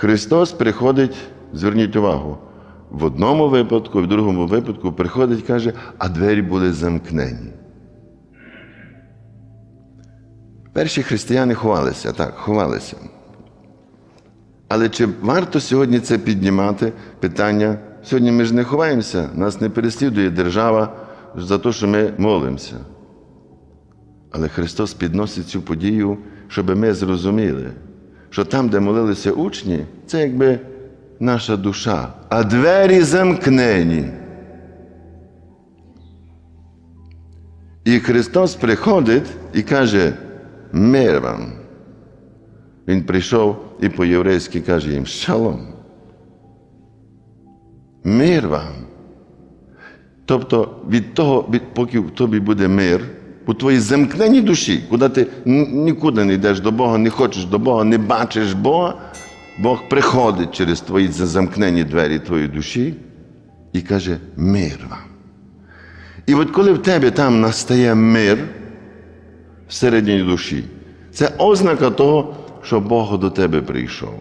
Христос приходить, зверніть увагу, в одному випадку, в другому випадку приходить, каже, а двері були замкнені. Перші християни ховалися, так, ховалися. Але чи варто сьогодні це піднімати питання? Сьогодні ми ж не ховаємося, нас не переслідує держава за те, що ми молимося. Але Христос підносить цю подію, щоб ми зрозуміли, що там, де молилися учні, це якби наша душа, а двері замкнені. І Христос приходить і каже: мир вам. Він прийшов і по-єврейськи каже їм шалом. Мир вам. Тобто від того, від, поки в тобі буде мир, у твоїй замкненій душі, куди ти нікуди не йдеш до Бога, не хочеш до Бога, не бачиш Бога, Бог приходить через твої замкнені двері твоєї душі і каже мир вам. І от коли в тебе там настає мир всередині душі, це ознака того, що Бог до тебе прийшов.